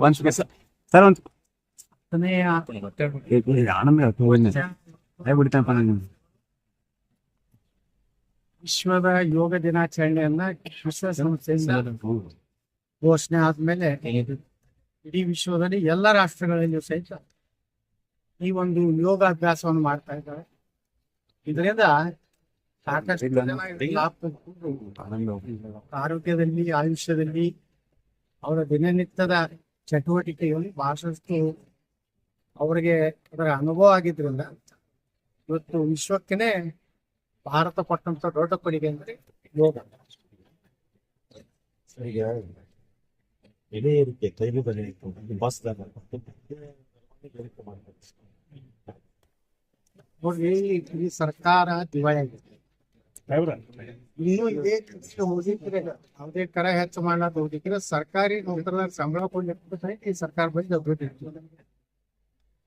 ಒಂದ್ ಸರ್ ಒಂದ್ ವಿಶ್ವದ ಯೋಗ ದಿನಾಚರಣೆಯನ್ನ ವಿಶ್ವಸಂಸ್ಥೆಯಿಂದ ಘೋಷಣೆ ಆದ್ಮೇಲೆ ಇಡೀ ವಿಶ್ವದಲ್ಲಿ ಎಲ್ಲ ರಾಷ್ಟ್ರಗಳಲ್ಲಿಯೂ ಸಹಿತ ಈ ಒಂದು ಯೋಗಾಭ್ಯಾಸವನ್ನು ಮಾಡ್ತಾ ಇದ್ದಾರೆ. ಇದರಿಂದ ಆರೋಗ್ಯದಲ್ಲಿ ಆಯುಷ್ಯದಲ್ಲಿ ಅವರ ದಿನನಿತ್ಯದ ಚಟುವಟಿಕೆಯಲ್ಲಿ ಬಹಳಷ್ಟು ಅವರಿಗೆ ಅದರ ಅನುಭವ ಆಗಿದ್ರಿಂದ ಇವತ್ತು ವಿಶ್ವಕ್ಕೇನೆ ಭಾರತ ಕೊಟ್ಟಂತ ದೊಡ್ಡ ಕೊಡುಗೆ ಅಂದ್ರೆ ಯೋಗ. ಈಗ ಎಲೆ ಏರಿಕೆ ಬಸ್ದಾಗ ನೋಡ್ರಿ ಈ ಸರ್ಕಾರ ದಿವಾಳಿ ಆಗಿದೆ. ಇನ್ನು ಇದೇ ಯಾವುದೇ ಕರ ಹೆಚ್ಚು ಮಾಡೋದು ಹೋಗಿದ್ರೆ ಸರ್ಕಾರಿ ನೌಕರದಾಗ ಸಂಬಳ ಈ ಸರ್ಕಾರ ಬಗ್ಗೆ ಅಭಿವೃದ್ಧಿ.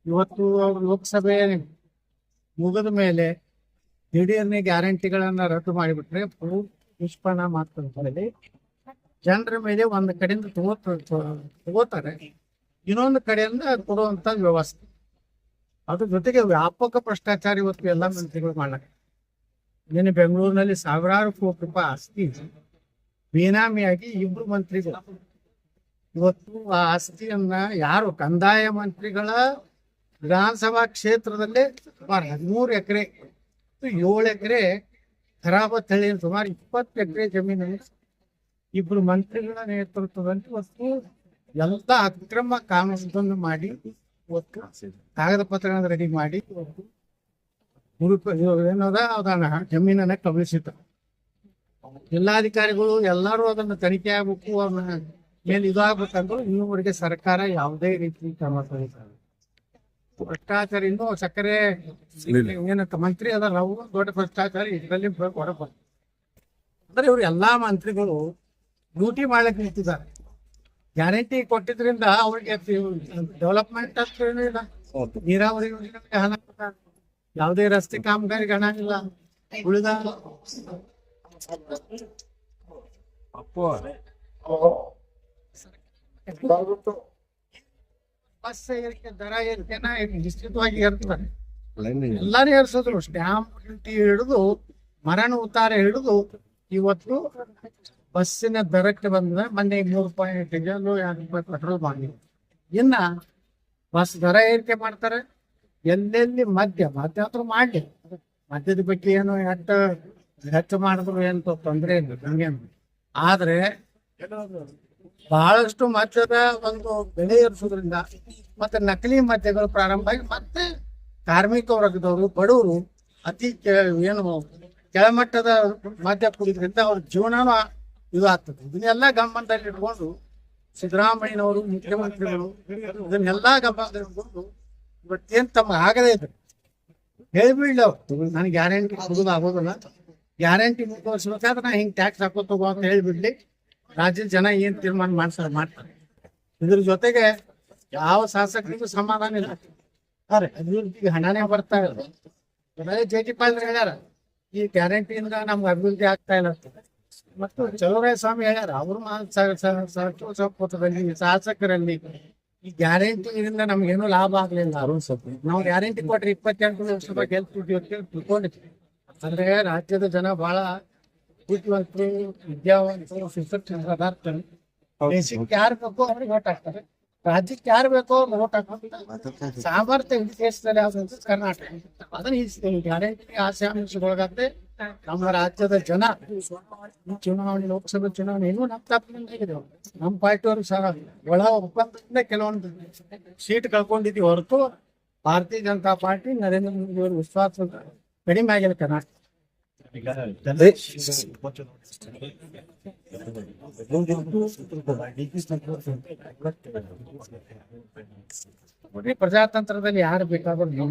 ಇವತ್ತು ಲೋಕಸಭೆ ಮುಗಿದ ಮೇಲೆ ದಿಢೀರ್ನೆ ಗ್ಯಾರಂಟಿಗಳನ್ನ ರದ್ದು ಮಾಡಿಬಿಟ್ರೆ ದುಷ್ಪರಿಣಾಮ ಆಗ್ತದೆ ಜನರ ಮೇಲೆ ಒಂದು ಕಡೆಯಿಂದ ತಗೋತ ತಗೋತಾರೆ. ಇನ್ನೊಂದು ಕಡೆಯಿಂದ ಕೊಡುವಂತ ವ್ಯವಸ್ಥೆ. ಅದ್ರ ಜೊತೆಗೆ ವ್ಯಾಪಕ ಭ್ರಷ್ಟಾಚಾರ ಇವತ್ತು ಎಲ್ಲ ಮಂತ್ರಿಗಳು ಮಾಡ್ಲಾಕ ನಿನ್ನೆ ಬೆಂಗಳೂರಿನಲ್ಲಿ ಸಾವಿರಾರು ಕೋಟಿ ರೂಪಾಯಿ ಆಸ್ತಿ ಬೇನಾಮಿಯಾಗಿ ಇಬ್ರು ಮಂತ್ರಿಗಳು. ಇವತ್ತು ಆ ಆಸ್ತಿಯನ್ನ ಯಾರು ಕಂದಾಯ ಮಂತ್ರಿಗಳ ವಿಧಾನಸಭಾ ಕ್ಷೇತ್ರದಲ್ಲೇ ಸುಮಾರು ಹದಿಮೂರು ಎಕರೆ ಏಳು ಎಕರೆ ಖರಾಬ ಹಳ್ಳಿ ಸುಮಾರು ಇಪ್ಪತ್ತು ಎಕರೆ ಜಮೀನು ಇಬ್ರು ಮಂತ್ರಿಗಳ ನೇತೃತ್ವದಲ್ಲಿ ಇವತ್ತು ಎಲ್ಲ ಅಕ್ರಮ ಕಾನೂನು ಮಾಡಿ, ಇವತ್ತು ಕಾಗದ ಪತ್ರಗಳನ್ನು ರೆಡಿ ಮಾಡಿ ಇವತ್ತು ಇದು ಏನದ ಅದನ್ನ ಜಮೀನನ್ನ ಕಬಳಿಸಿತ್ತು ಜಿಲ್ಲಾಧಿಕಾರಿಗಳು ಎಲ್ಲರೂ ಅದನ್ನ ತನಿಖೆ ಆಗ್ಬೇಕು ಅವನ ಮೇಲೆ ಇದು ಆಗ್ಬೇಕಂದ್ರು ಇನ್ನೂವರೆಗೆ ಸರ್ಕಾರ ಯಾವುದೇ ರೀತಿ ಕ್ರಮ ತಗೋತಾರೆ ಭ್ರಷ್ಟಾಚಾರ ಇನ್ನು ಸಕ್ಕರೆ ಏನಂತ ಮಂತ್ರಿ ಅದ ನಾವು ದೊಡ್ಡ ಭ್ರಷ್ಟಾಚಾರ ಇದರಲ್ಲಿ ಹೊರಬ ಅಂದ್ರೆ ಇವ್ರು ಎಲ್ಲಾ ಮಂತ್ರಿಗಳು ಡ್ಯೂಟಿ ಮಾಡ್ಲಿಕ್ಕೆ ನಿಂತಿದ್ದಾರೆ. ಗ್ಯಾರಂಟಿ ಕೊಟ್ಟಿದ್ರಿಂದ ಅವ್ರಿಗೆ ಡೆವಲಪ್ಮೆಂಟ್ ಅಷ್ಟು ಏನೂ ಇಲ್ಲ ನೀರಾವರಿ ಯೋಜನೆ ಹಣ. ಯಾವುದೇ ರಸ್ತೆ ಕಾಮಗಾರಿಗೆ ಹಣ ಇಲ್ಲ. ಉಳಿದ ಬಸ್ ಏರಿಕೆ ದರ ಏರಿಕೆನ ನಿಶ್ಚಿತವಾಗಿ ಏರ್ತಾರೆ ಎಲ್ಲಾರು ಏರ್ಸಿದ್ರು ಸ್ಟ್ಯಾಂಪ್ ಡ್ಯೂಟಿ ಹಿಡಿದು ಮರಣ ಉತ್ತಾರ ಹಿಡಿದು ಇವತ್ತು ಬಸ್ಸಿನ ದರಕ್ಕೆ ಬಂದ ಮೊನ್ನೆ ಮೂರು ರೂಪಾಯಿ ಡೀಸೆಲ್ ಎರಡು ರೂಪಾಯಿ ಪೆಟ್ರೋಲ್ ಮಾಡಿ ಇನ್ನ ಬಸ್ ದರ ಏರಿಕೆ ಮಾಡ್ತಾರೆ. ಎಲ್ಲೆಲ್ಲಿ ಮದ್ಯ ಮದ್ಯ ಹತ್ರ ಮಾಡ್ಲಿ. ಮದ್ಯದ ಬಗ್ಗೆ ಏನು ಎಟ್ಟ ಹೆಚ್ಚು ಮಾಡಿದ್ರು ಏನು ತೊಂದರೆ ಇಲ್ಲ ಹಂಗೇನು ಆದ್ರೆ ಬಹಳಷ್ಟು ಮದ್ಯದ ಒಂದು ಬೆಲೆ ಏರಿಸೋದ್ರಿಂದ ಮತ್ತೆ ನಕಲಿ ಮದ್ಯಗಳು ಪ್ರಾರಂಭ ಆಗಿ ಮತ್ತೆ ಕಾರ್ಮಿಕ ವರ್ಗದವರು, ಬಡವರು ಅತಿ ಏನು ಕೆಳಮಟ್ಟದ ಮದ್ಯ ಕುಡಿದ್ರಿಂದ ಅವ್ರ ಜೀವನನೂ ಇದು ಆಗ್ತದೆ. ಇದನ್ನೆಲ್ಲ ಗಮನದಲ್ಲಿ ಇಟ್ಕೊಂಡು ಸಿದ್ದರಾಮಯ್ಯನವರು, ಮುಖ್ಯಮಂತ್ರಿಗಳು, ಇದನ್ನೆಲ್ಲ ಗಮನದಲ್ಲಿ ಇಟ್ಕೊಂಡು ಇವತ್ತೇನ್ ತಮ್ಮ ಆಗದೇ ಇದ್ರು ಹೇಳ್ಬಿಡ್ಲಿ ಅವ್ರು ನನ್ ಗ್ಯಾರಂಟಿ ಕೊಡೋದು ಆಗೋದಿಲ್ಲ ಗ್ಯಾರಂಟಿ ಮುಂದುವರ್ಸ್ಬೇಕಾದ್ರೆ ನಾ ಹಿಂಗೆ ಟ್ಯಾಕ್ಸ್ ಹಾಕೋ ತಗೋ ಅಂತ ಹೇಳ್ಬಿಡ್ಲಿ ರಾಜ್ಯದ ಜನ ಏನು ತೀರ್ಮಾನ ಮಾಡ್ತಾರೆ ಮಾಡ್ತಾರೆ ಇದ್ರ ಜೊತೆಗೆ ಯಾವ ಶಾಸಕರಿಗೂ ಸಮಾಧಾನ ಇಲ್ಲ ಅರೆ ಅಭಿವೃದ್ಧಿಗೆ ಹಣನೇ ಬರ್ತಾ ಇಲ್ಲ ಅದೇ ಜೆ ಟಿ ಪಾಲ್ ಹೇಳ್ಯಾರ ಈ ಗ್ಯಾರಂಟಿಯಿಂದ ನಮ್ಗೆ ಅಭಿವೃದ್ಧಿ ಆಗ್ತಾ ಇಲ್ಲ ಮತ್ತು ಚಲುವರಾಯ ಸ್ವಾಮಿ ಹೇಳ್ಯಾರ ಅವರು ಸಚಿವ ಸಂಪುಟದಲ್ಲಿ ಶಾಸಕರಲ್ಲಿ ಈ ಗ್ಯಾರಂಟಿಯಿಂದ ನಮ್ಗೇನು ಲಾಭ ಆಗ್ಲಿಲ್ಲ ನಾವು ಗ್ಯಾರಂಟಿ ಕೊಟ್ರೆ ಇಪ್ಪತ್ತೆಂಟು ಲಕ್ಷ ಗೆಲ್ತಿದ್ವಿ ಅಂತ ತಿಳ್ಕೊಂಡಿದ್ವಿ. ಅಂದ್ರೆ ರಾಜ್ಯದ ಜನ ಬಹಳ ಬುದ್ಧಿವಂತರು ವಿದ್ಯಾವಂತರು ಶಿಕ್ಷಕರು ದೇಶಕ್ಕೆ ಯಾರು ಬೇಕೋ ಅವ್ರಿಗೆ ಓಟ್ ಹಾಕ್ತಾರೆ. ರಾಜ್ಯಕ್ಕೆ ಯಾರು ಬೇಕೋ ಅವ್ರಿಗೆ ಓಟ್ ಹಾಕ್ತಾರೆ. ಸಾಮರ್ಥ್ಯ ದೇಶದಲ್ಲಿ ಯಾವ್ದು ಕರ್ನಾಟಕ. ಅದನ್ನ ಈ ಗ್ಯಾರಂಟಿ ಆಸೆ ಆಮಿಷಗೊಳಗಾದ್ರೆ ನಮ್ಮ ರಾಜ್ಯದ ಜನ ಚುನಾವಣೆ, ಲೋಕಸಭೆ ಚುನಾವಣೆ, ಇನ್ನೂ ನಮ್ಮ ತಪ್ಪಿದೆ ನಮ್ಮ ಪಾರ್ಟಿಯವರು ಸಹ ಒಳ ಒಪ್ಪಂದದಿಂದ ಕೆಲವೊಂದು ಸೀಟ್ ಕಳ್ಕೊಂಡಿದ್ವಿ ಹೊರತು ಭಾರತೀಯ ಜನತಾ ಪಾರ್ಟಿ ನರೇಂದ್ರ ಮೋದಿ ಅವರ ವಿಶ್ವಾಸ ಕಡಿಮೆ ಆಗಿಲ್ಲ ಕರ್ನಾಟಕ ಪ್ರಜಾತಂತ್ರದಲ್ಲಿ ಯಾರು ಬೇಕಾದ್ರೂ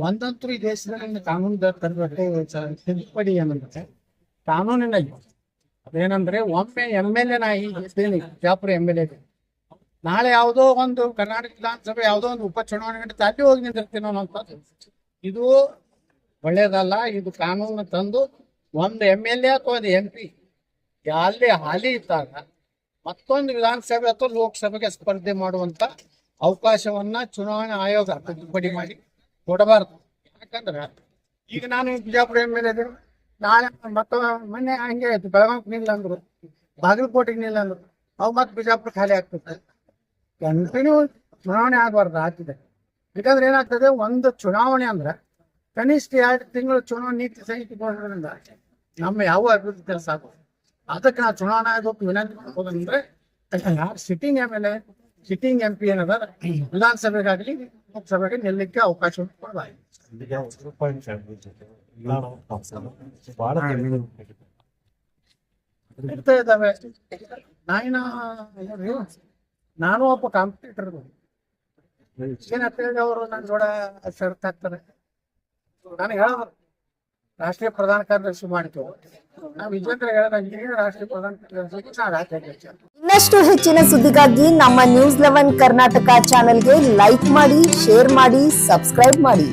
ಒಂದಂತೂ ಈ ದೇಶದಲ್ಲಿ ಕಾನೂನು ತರಬೇಕು ತಿದ್ದುಪಡಿ ಏನಂದ್ರೆ ಕಾನೂನಿನಲ್ಲಿ ಅದೇನಂದ್ರೆ ಒಮ್ಮೆ ಎಂ ಎಲ್ ಎ ನಾ ಜಾಪುರ ಇದ್ದೇನೆ ಬಿಜಾಪುರ ಎಂ ಎಲ್ ಎ ನಾಳೆ ಯಾವುದೋ ಒಂದು ಕರ್ನಾಟಕ ವಿಧಾನಸಭೆ ಯಾವುದೋ ಒಂದು ಉಪಚುನಾವಣೆ ಅಲ್ಲಿ ಹೋಗಿ ನಿಂತಿರ್ತೀನಿ ಅನ್ನೋಂಥದ್ದು ಇದು ಒಳ್ಳೇದಲ್ಲ, ಇದು ಕಾನೂನು ತಂದು ಒಂದು ಎಂ ಎಲ್ ಎ ಅಥವಾ ಒಂದು ಎಂ ಪಿ ಅಲ್ಲಿ ಹಾಲಿ ಇದ್ದಾಗ ಮತ್ತೊಂದು ವಿಧಾನಸಭೆ ಅಥವಾ ಲೋಕಸಭೆಗೆ ಸ್ಪರ್ಧೆ ಮಾಡುವಂತ ಅವಕಾಶವನ್ನ ಚುನಾವಣಾ ಆಯೋಗ ತಿದ್ದುಪಡಿ ಮಾಡಿ ಕೊಡಬಾರದು. ಯಾಕಂದ್ರೆ ಈಗ ನಾನು ಬಿಜಾಪುರ ಎಂ ಎಲ್ ಎ ನಾಳೆ ಮತ್ತ ಮೊನ್ನೆ ಹಂಗೆ ಆಯ್ತು. ಬೆಳಗಾವಿ ನಿಲ್ಲ ಅಂದ್ರು ಬಾಗಲಕೋಟೆಗೆ ನಿಲ್ಲ ಅಂದ್ರು ಅವು ಮತ್ತೆ ಬಿಜಾಪುರ ಖಾಲಿ ಆಗ್ತದೆ ಕಂಟಿನ್ಯೂ ಚುನಾವಣೆ ಆಗಬಾರ್ದು, ಆಗ್ತಿದೆ. ಯಾಕಂದ್ರೆ ಏನಾಗ್ತದೆ, ಒಂದು ಚುನಾವಣೆ ಅಂದ್ರೆ ಕನಿಷ್ಠ ಎರಡು ತಿಂಗಳು ಚುನಾವಣೆ ನೀತಿ ಸಂಹಿತೆ ಕೊಡೋದ್ರಿಂದ ನಮ್ಮ ಯಾವ ಅಭಿವೃದ್ಧಿ ಕೆಲಸ ಆಗೋದು ಅದಕ್ಕೆ ನಾವು ಚುನಾವಣಾ ಆಯೋಗಕ್ಕೆ ವಿನಂತಿ ಮಾಡ್ಬೋದಂದ್ರೆ, ಯಾರು sitting M L A, sitting M P ಏನದ ವಿಧಾನಸಭೆಗಾಗಲಿ ಲೋಕಸಭೆಗೆ ನಿಲ್ಲಕ್ಕೆ ಅವಕಾಶ ಕಡಿಮೆ ಇರ್ತಾ ಇದ್ದಾವೆ. ನಾಯಿನ ನಾನು ಒಬ್ಬ ಕಾಂಪಿಟೇಟರ್ ಏನ್ ಹೇಳಿ ಅವರು ನನ್ನ ಜೋಡ ಶರ್ತ್ ಹಾಕ್ತಾರೆ. ನಾನು ಹೇಳೋದು ರಾಷ್ಟ್ರೀಯ ಪ್ರಧಾನ ಕಾರ್ಯದರ್ಶಿ ಮಾಡ್ತೇವೆ. ನಾವು ವಿಜೇಂದ್ರ ಹೇಳದಂಗೆ ರಾಷ್ಟ್ರೀಯ ಪ್ರಧಾನ ಕಾರ್ಯದರ್ಶಿ ನಾವು ಹಾಕಿ ಇನ್ನಷ್ಟು ಹೆಚ್ಚಿನ ಸುದ್ದಿಗಾಗಿ ನಮ್ಮ ನ್ಯೂಸ್ ಲೆವೆನ್ ಕರ್ನಾಟಕ ಚಾನೆಲ್ಗೆ ಲೈಕ್ ಮಾಡಿ, ಶೇರ್ ಮಾಡಿ, ಸಬ್ಸ್ಕ್ರೈಬ್ ಮಾಡಿ.